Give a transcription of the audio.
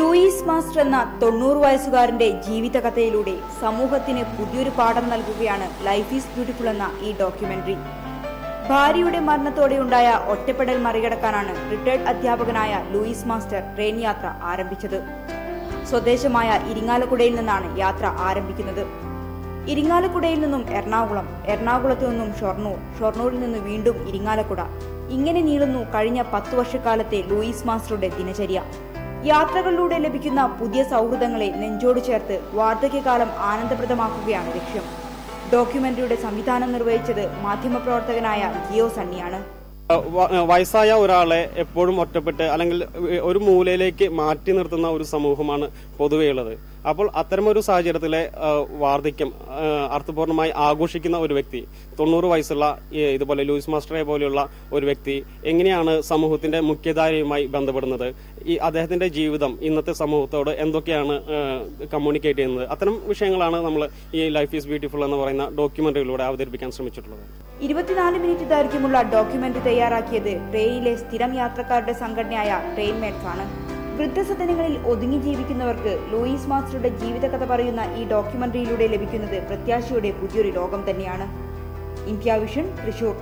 Master എന്ന തൊണ്ണൂറ് വയസ്സുകാരന്റെ ജീവിതകഥയിലൂടെ സമൂഹത്തിന് പുതിയൊരു പാഠം നൽകുകയാണ് ലൈഫ് ഈസ് ബ്യൂട്ടിഫുൾ എന്ന ഈ ഡോക്യുമെന്ററി ഭാര്യയുടെ മരണത്തോടെ ഉണ്ടായ ഒറ്റപ്പെടൽ മറികടക്കാനാണ് റിട്ടയർഡ് അധ്യാപകനായ ലൂയിസ് മാസ്റ്റർ ട്രെയിൻ യാത്ര ആരംഭിച്ചത്. സ്വദേശമായ ഇരിങ്ങാലക്കുടയിൽ നിന്നാണ് യാത്ര ആരംഭിക്കുന്നത്. ഇരിങ്ങാലക്കുടയിൽ നിന്നും എറണാകുളം എറണാകുളത്തു നിന്നും ഷൊർണൂർ ഷൊർണൂരിൽ നിന്ന് വീണ്ടും ഇരിങ്ങാലക്കുട. ഇങ്ങനെ നീളുന്നു കഴിഞ്ഞ പത്തു വർഷക്കാലത്തെ ലൂയിസ് മാസ്റ്ററുടെ ദിനചര്യ. യാത്രകളിലൂടെ ലഭിക്കുന്ന പുതിയ സൗഹൃദങ്ങളെ നെഞ്ചോട് ചേർത്ത് വാർദ്ധക്യകാലം ആനന്ദപ്രദമാക്കുകയാണ് ലക്ഷ്യം. ഡോക്യുമെന്ററിയുടെ സംവിധാനം നിർവഹിച്ചത് മാധ്യമപ്രവർത്തകനായ ജിയോ സണ്ണിയാണ്. വയസ്സായ ഒരാളെ എപ്പോഴും ഒറ്റപ്പെട്ട് അല്ലെങ്കിൽ ഒരു മൂലയിലേക്ക് മാറ്റി നിർത്തുന്ന ഒരു സമൂഹമാണ് പൊതുവേ ഉള്ളത്. അപ്പോൾ അത്തരമൊരു സാഹചര്യത്തിലെ വാർദ്ധക്യം അർത്ഥപൂർണമായി ആഘോഷിക്കുന്ന ഒരു വ്യക്തി തൊണ്ണൂറ് വയസ്സുള്ള ഇതുപോലെ ലൂയിസ് മാസ്റ്ററെ പോലെയുള്ള ഒരു വ്യക്തി എങ്ങനെയാണ് സമൂഹത്തിന്റെ മുഖ്യധാരയുമായി ബന്ധപ്പെടുന്നത്? ഈ അദ്ദേഹത്തിന്റെ ജീവിതം ഇന്നത്തെ സമൂഹത്തോട് എന്തൊക്കെയാണ് കമ്മ്യൂണിക്കേറ്റ് ചെയ്യുന്നത്? അത്തരം വിഷയങ്ങളാണ് നമ്മൾ ഈ ലൈഫ് ഈസ് ബ്യൂട്ടിഫുൾ എന്ന് പറയുന്ന ഡോക്യുമെന്ററിയിലൂടെ അവതരിപ്പിക്കാൻ ശ്രമിച്ചിട്ടുള്ളത്. ഇരുപത്തിനാല് മിനിറ്റ് ദൈർഘ്യമുള്ള ഡോക്യുമെന്റ് തയ്യാറാക്കിയത് ട്രെയിനിലെ സ്ഥിരം യാത്രക്കാരുടെ സംഘടനയായ ട്രെയിൻ മേറ്റ്സ് ആണ് വൃദ്ധസദനങ്ങളിൽ ഒതുങ്ങി ജീവിക്കുന്നവർക്ക് ലൂയിസ് മാസ്റ്ററുടെ ജീവിതകഥ പറയുന്ന ഈ ഡോക്യുമെന്ററിയിലൂടെ ലഭിക്കുന്നത് പ്രത്യാശയുടെ പുതിയൊരു ലോകം തന്നെയാണ്. India vision Thrissur.